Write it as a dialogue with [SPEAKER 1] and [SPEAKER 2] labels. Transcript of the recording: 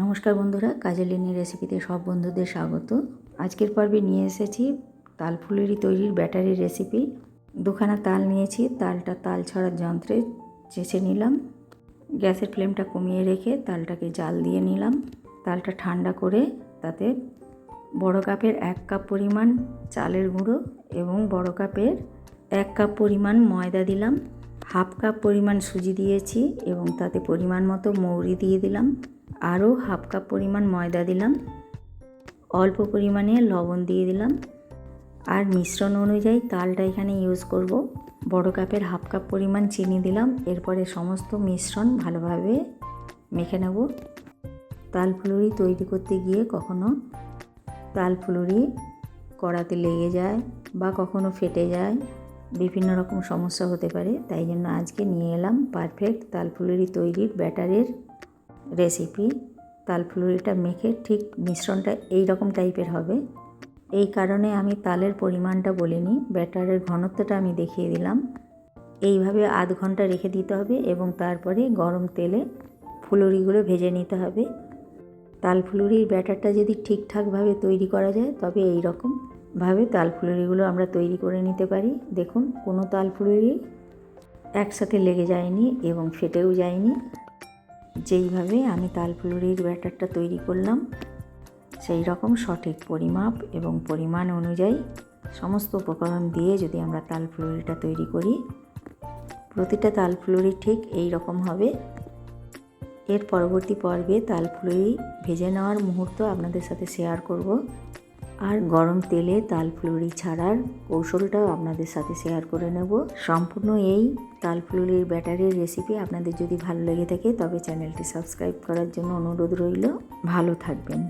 [SPEAKER 1] নমস্কার বন্ধুরা কাজেলিনী রেসিপিতে সব বন্ধুদের স্বাগত। আজকের পর্বে নিয়ে এসেছি তাল ফুলেরই তৈরির ব্যাটারির রেসিপি দুখানা তাল নিয়েছি, তালটা তাল ছড়ার যন্ত্রে চেঁচে নিলাম। গ্যাসের ফ্লেমটা কমিয়ে রেখে তালটাকে জাল দিয়ে নিলাম। তালটা ঠান্ডা করে তাতে বড় কাপের এক কাপ পরিমাণ চালের গুঁড়ো এবং বড় কাপের এক কাপ পরিমাণ ময়দা দিলাম। হাফ কাপ পরিমাণ সুজি দিয়েছি এবং তাতে পরিমাণ মতো মৌরি দিয়ে দিলাম। আরও হাফ কাপ পরিমাণ ময়দা দিলাম। অল্প পরিমাণে লবণ দিয়ে দিলাম। আর মিশ্রণ অনুযায়ী তালটা এখানে ইউজ করব। বড় কাপের হাফ কাপ পরিমাণ চিনি দিলাম। এরপরে সমস্ত মিশ্রণ ভালোভাবে মেখে নেব। তাল ফুলুরি তৈরি করতে গিয়ে কখনো তাল ফুলুরি কড়াতে লেগে যায় বা কখনো ফেটে যায়। বিভিন্ন রকম সমস্যা হতে পারে। তাই জন্য আজকে নিয়ে এলাম পারফেক্ট তাল ফুলুরি তৈরির ব্যাটারের রেসিপি তাল ফুলুরিটা মেখে ঠিক মিশ্রণটা এই রকম টাইপের হবে। এই কারণে আমি তালের পরিমাণটা বলিনি, ব্যাটারের ঘনত্বটা আমি দেখিয়ে দিলাম। এইভাবে আধ ঘণ্টা রেখে দিতে হবে এবং তারপরে গরম তেলে ফুলুরিগুলো ভেজে নিতে হবে। তাল ফুলুরির ব্যাটারটা যদি ঠিকঠাকভাবে তৈরি করা যায়, তবে এই রকম ভাবে তাল ফুলুরিগুলো আমরা তৈরি করে নিতে পারি। দেখুন, কোনো তাল ফুলুরি একসাথে লেগে যায়নি এবং ফেটেও যায়নি। যেইভাবে আমি তালফুলুরির ব্যাটারটা তৈরি করলাম সেই রকম সঠিক পরিমাপ এবং পরিমাণ অনুযায়ী সমস্ত উপকরণ দিয়ে যদি আমরা তাল ফুলুরিটা তৈরি করি, প্রতিটা তাল ফুলুরি ঠিক এই রকম হবে। এর পরবর্তী পর্বে তাল ফুলুরি ভেজে নেওয়ার মুহূর্ত আপনাদের সাথে শেয়ার করব। আর গরম তেলে তাল ফুলুরি ছাড়ার কৌশলটাও আপনাদের সাথে শেয়ার করে নেব। সম্পূর্ণ এই তাল ফুলুরির ব্যাটারির রেসিপি আপনাদের যদি ভালো লেগে থাকে, তবে চ্যানেলটি সাবস্ক্রাইব করার জন্য অনুরোধ রইল। ভালো থাকবেন।